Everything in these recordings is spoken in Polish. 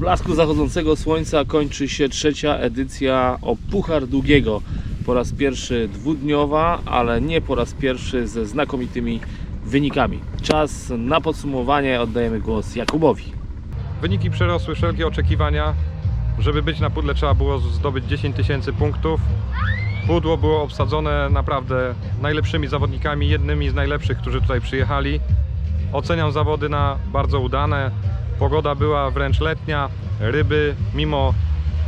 blasku zachodzącego słońca kończy się trzecia edycja o Puchar Długiego. Po raz pierwszy dwudniowa, ale nie po raz pierwszy ze znakomitymi wynikami. Czas na podsumowanie oddajemy głos Jakubowi. Wyniki przerosły wszelkie oczekiwania. Żeby być na pudle trzeba było zdobyć 10 tysięcy punktów. Pudło było obsadzone naprawdę najlepszymi zawodnikami, jednymi z najlepszych, którzy tutaj przyjechali. Oceniam zawody na bardzo udane. Pogoda była wręcz letnia. Ryby, mimo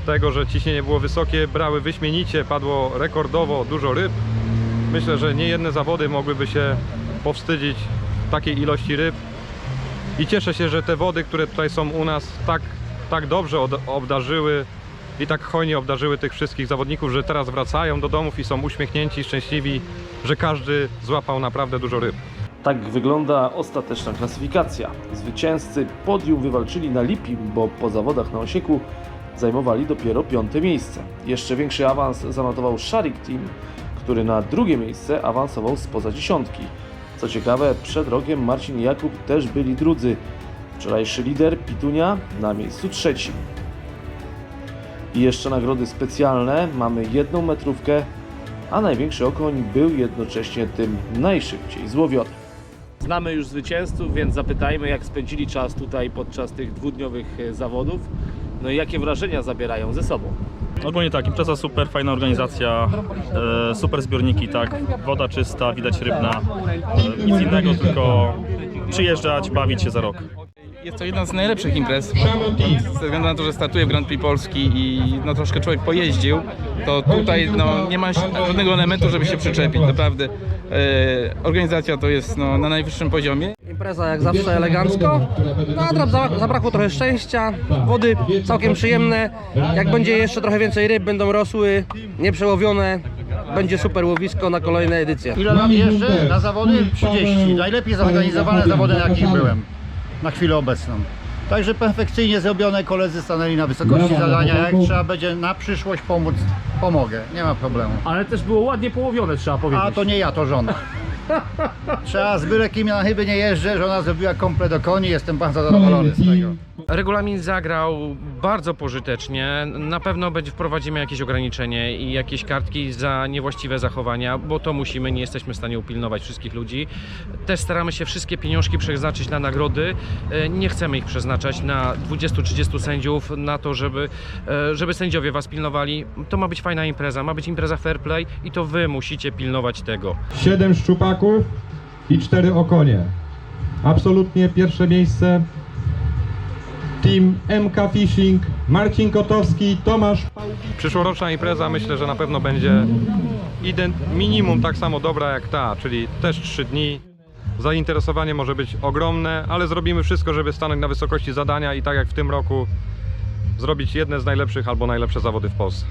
tego, że ciśnienie było wysokie, brały wyśmienicie, padło rekordowo dużo ryb. Myślę, że nie jedne zawody mogłyby się powstydzić takiej ilości ryb. I cieszę się, że te wody, które tutaj są u nas, tak, tak dobrze obdarzyły i tak hojnie obdarzyły tych wszystkich zawodników, że teraz wracają do domów i są uśmiechnięci, szczęśliwi, że każdy złapał naprawdę dużo ryb. Tak wygląda ostateczna klasyfikacja. Zwycięzcy podium wywalczyli na Lipim, bo po zawodach na Osieku zajmowali dopiero piąte miejsce. Jeszcze większy awans zanotował Sharik Team, który na drugie miejsce awansował spoza dziesiątki. Co ciekawe, przed rokiem Marcin i Jakub też byli drudzy. Wczorajszy lider Pitunia na miejscu trzecim. I jeszcze nagrody specjalne. Mamy jedną metrówkę, a największy okoń był jednocześnie tym najszybciej złowionym. Znamy już zwycięzców, więc zapytajmy, jak spędzili czas tutaj podczas tych dwudniowych e, zawodów. No i jakie wrażenia zabierają ze sobą. Ogólnie tak, impreza super, fajna organizacja, e, super zbiorniki, tak, woda czysta, widać rybna, e, nic innego, tylko przyjeżdżać, bawić się za rok. Jest to jedna z najlepszych imprez, ze względu na to, że startuje w Grand Prix Polski i no, troszkę człowiek pojeździł, to tutaj no, nie ma żadnego elementu, żeby się przyczepić, naprawdę. E, organizacja to jest no, na najwyższym poziomie. Impreza jak zawsze elegancko. No a za- zabrakło trochę szczęścia. Wody całkiem przyjemne. Jak będzie jeszcze trochę więcej ryb, będą rosły, nieprzełowione. Będzie super łowisko na kolejne edycje. Ile lat jeżdżę na zawody? 30. Najlepiej zorganizowane zawody, na jakich byłem na chwilę obecną. Także perfekcyjnie zrobione, koledzy stanęli na wysokości zadania. Jak trzeba będzie na przyszłość pomóc, pomogę. Nie ma problemu. Ale też było ładnie połowione, trzeba powiedzieć. A to nie ja, to żona. Trzeba z byle kim na chyby nie jeżdżę. Żona zrobiła komplet do koni. Jestem bardzo zadowolony z tego. Regulamin zagrał bardzo pożytecznie. Na pewno będzie wprowadzimy jakieś ograniczenie i jakieś kartki za niewłaściwe zachowania, bo to musimy, nie jesteśmy w stanie upilnować wszystkich ludzi. Też staramy się wszystkie pieniążki przeznaczyć na nagrody. E, Nie chcemy ich przeznaczać na 20-30 sędziów, na to, żeby, e, żeby sędziowie was pilnowali. To ma być fajna impreza, ma być impreza fair play i to wy musicie pilnować tego. 7 szczupaków i 4 okonie. Absolutnie pierwsze miejsce. Team MK Fishing, Marcin Kotowski, Tomasz. Przyszłoroczna impreza myślę, że na pewno będzie minimum tak samo dobra jak ta, czyli też 3 dni. Zainteresowanie może być ogromne, ale zrobimy wszystko, żeby stanąć na wysokości zadania i tak jak w tym roku zrobić jedne z najlepszych albo najlepsze zawody w Polsce.